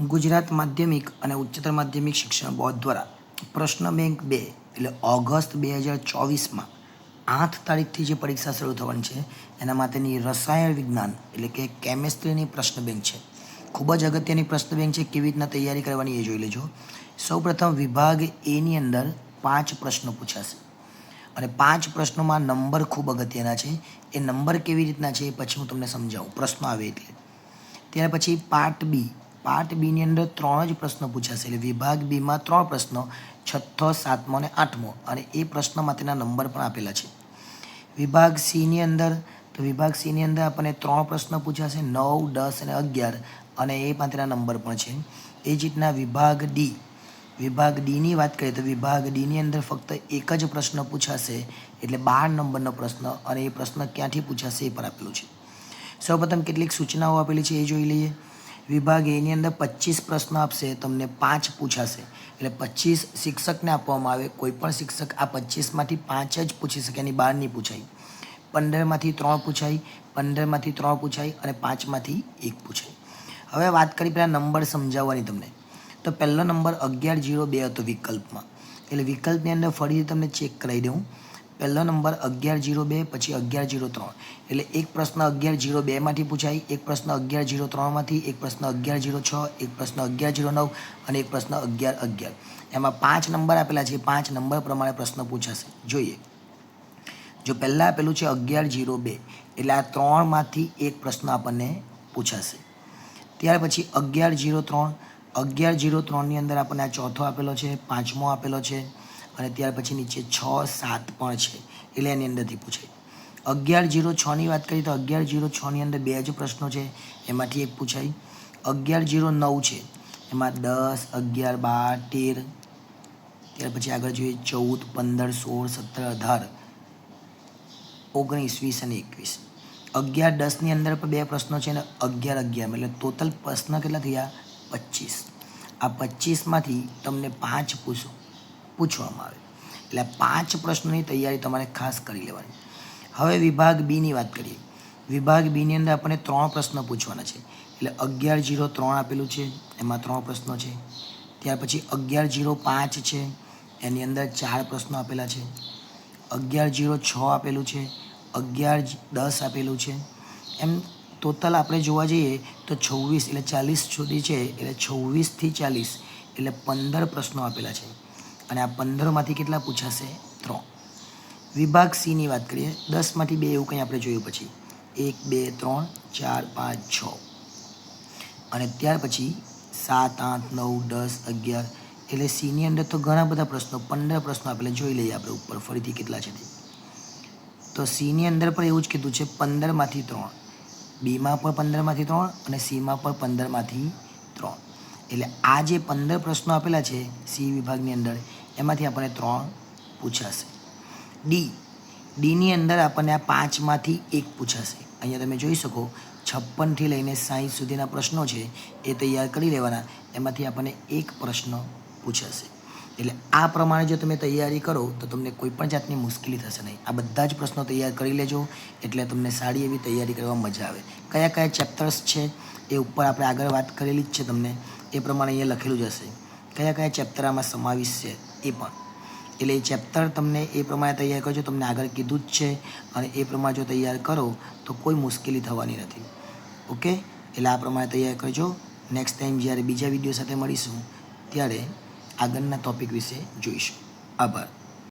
ગુજરાત માધ્યમિક અને ઉચ્ચતર માધ્યમિક શિક્ષણ બોર્ડ દ્વારા પ્રશ્ન બેંક બે એટલે ઓગસ્ટ બે હજાર ચોવીસમાં આઠ તારીખથી જે પરીક્ષા શરૂ થવાની છે, એના માટેની રસાયણ વિજ્ઞાન એટલે કે કેમેસ્ટ્રીની પ્રશ્ન બેંક છે. ખૂબ જ અગત્યની પ્રશ્ન બેંક છે, કેવી રીતના તૈયારી કરવાની એ જોઈ લેજો. સૌપ્રથમ વિભાગ એની અંદર પાંચ પ્રશ્નો પૂછાશે. અને પાંચ પ્રશ્નોમાં નંબર ખૂબ અગત્યના છે. એ નંબર કેવી રીતના છે એ પછી હું તમને સમજાવું. પ્રશ્નો આવે એટલે. ત્યાર પછી પાર્ટ બી પાર્ટ બીની અંદર ત્રણ જ પ્રશ્નો પૂછાશે. એટલે વિભાગ બીમાં ત્રણ પ્રશ્નો, છઠ્ઠો, સાતમો અને આઠમો. અને એ પ્રશ્ન માટેના નંબર પણ આપેલા છે. વિભાગ સીની અંદર, તો વિભાગ સીની અંદર આપણને ત્રણ પ્રશ્નો પૂછાશે, નવ, દસ અને અગિયાર. અને એ માટેના નંબર પણ છે. એ જ રીતના વિભાગ ડી. વિભાગ ડીની વાત કરીએ તો વિભાગ ડીની અંદર ફક્ત એક જ પ્રશ્ન પૂછાશે, એટલે બાર નંબરનો પ્રશ્ન અને એ પ્રશ્ન ક્યાંથી પૂછાશે એ પણ આપેલું છે. સૌપ્રથમ કેટલીક સૂચનાઓ આપેલી છે, એ જોઈ લઈએ. વિભાગ એની અંદર પચીસ પ્રશ્નો આપશે, તમને પાંચ પૂછાશે. એટલે પચીસ શિક્ષકને આપવામાં આવે, કોઈ પણ શિક્ષક આ પચીસમાંથી પાંચ જ પૂછી શકે, એની બહાર નહીં પૂછાય પંદરમાંથી ત્રણ પૂછાય પંદરમાંથી ત્રણ પૂછાય અને પાંચમાંથી એક પૂછાય હવે વાત કરી પહેલાં નંબર સમજાવવાની તમને. તો પહેલો નંબર અગિયાર જીરો બે હતો વિકલ્પમાં. એટલે વિકલ્પની અંદર ફરીથી તમને ચેક કરાવી દઉં. પહેલો નંબર અગિયાર જીરો બે, પછી અગિયાર જીરો ત્રણ. એટલે એક પ્રશ્ન અગિયાર જીરો બેમાંથી પૂછાય, એક પ્રશ્ન અગિયાર જીરો ત્રણમાંથી એક પ્રશ્ન અગિયાર જીરો છ, એક પ્રશ્ન અગિયાર જીરો નવ અને એક પ્રશ્ન અગિયાર અગિયાર. એમાં પાંચ નંબર આપેલા છે, પાંચ નંબર પ્રમાણે પ્રશ્ન પૂછાશે. જોઈએ. જો પહેલાં આપેલું છે અગિયાર જીરો બે, એટલે આ ત્રણમાંથી એક પ્રશ્ન આપણને પૂછાશે. ત્યાર પછી અગિયાર જીરો ત્રણ. અગિયાર જીરો ત્રણની અંદર આપણને આ ચોથો આપેલો છે, પાંચમો આપેલો છે અને ત્યાર પછી નીચે છ, સાત પણ છે, એટલે એની અંદરથી પૂછાય અગિયાર જીરો છની વાત કરીએ તો અગિયાર જીરો છની અંદર બે જ પ્રશ્નો છે, એમાંથી એક પૂછાય. અગિયાર જીરો નવ છે, એમાં દસ, અગિયાર, બાર, તેર, ત્યાર પછી આગળ જોઈએ ચૌદ, પંદર, સોળ, સત્તર, અઢાર, ઓગણીસ, વીસ અને એકવીસ. અગિયાર દસની અંદર પણ બે પ્રશ્નો છે અને અગિયાર અગિયાર એટલે ટોટલ પ્રશ્ન કેટલા થયા? પચીસ. આ પચીસમાંથી તમને પાંચ પૂછો. પૂછવામાં આવે. એટલે પાંચ પ્રશ્નોની તૈયારી તમારે ખાસ કરી લેવાની. હવે વિભાગ બીની વાત કરીએ. વિભાગ બીની અંદર આપણને ત્રણ પ્રશ્નો પૂછવાના છે. એટલે અગિયાર જીરો ત્રણ આપેલું છે, એમાં ત્રણ પ્રશ્નો છે. ત્યાર પછી અગિયાર જીરો પાંચ છે, એની અંદર ચાર પ્રશ્નો આપેલા છે. અગિયાર જીરો છ આપેલું છે, અગિયાર દસ આપેલું છે. એમ ટોટલ આપણે જોવા જઈએ તો છવ્વીસ એટલે ચાલીસ સુધી છે, એટલે છવ્વીસથી ચાલીસ એટલે પંદર પ્રશ્નો આપેલા છે. અને આ પંદરમાંથી કેટલા પૂછાશે? ત્રણ. વિભાગ સીની વાત કરીએ, દસમાંથી બે એવું કંઈ આપણે જોયું પછી. એક, બે, ત્રણ, ચાર, પાંચ, છ. અને ત્યાર પછી સાત, આઠ, નવ, દસ, અગિયાર. એટલે સીની અંદર તો ઘણા બધા પ્રશ્નો, પંદર પ્રશ્નો આપણે જોઈ લઈએ આપણે ઉપર. ફરીથી કેટલા છે તે સીની અંદર પણ એવું જ કીધું છે, પંદરમાંથી ત્રણ. બીમાં પણ પંદરમાંથી ત્રણ અને સીમાં પણ પંદરમાંથી એટલે આ જે પંદર પ્રશ્નો આપેલા છે સી વિભાગની અંદર, એમાંથી આપણને ત્રણ પૂછાશે. ડી, ડીની અંદર આપણને આ પાંચમાંથી એક પૂછાશે. અહીંયા તમે જોઈ શકો, છપ્પનથી લઈને સાહીઠ સુધીના પ્રશ્નો છે, એ તૈયાર કરી લેવાના. એમાંથી આપણને એક પ્રશ્ન પૂછાશે. એટલે આ પ્રમાણે જો તમે તૈયારી કરો, તો તમને કોઈ પણ જાતની મુશ્કેલી થશે નહીં. આ બધા જ પ્રશ્નો તૈયાર કરી લેજો, એટલે તમને સારી એવી તૈયારી કરવા મજા આવે. કયા કયા ચેપ્ટર્સ છે, એ ઉપર આપણે આગળ વાત કરેલી જ છે તમને. એ પ્રમાણે અહીંયા લખેલું જ હશે. કયા કયા ચેપ્ટર આમાં છે એ પણ. એટલે એ ચેપ્ટર તમને એ પ્રમાણે તૈયાર કરજો, તમને આગળ કીધું જ છે. અને એ પ્રમાણે જો તૈયાર કરો, તો કોઈ મુશ્કેલી થવાની નથી. ઓકે? એટલે આ પ્રમાણે તૈયાર કરજો. નેક્સ્ટ ટાઈમ જ્યારે બીજા વીડિયો સાથે મળીશું, ત્યારે આગળના ટૉપિક વિશે જોઈશું. આભાર.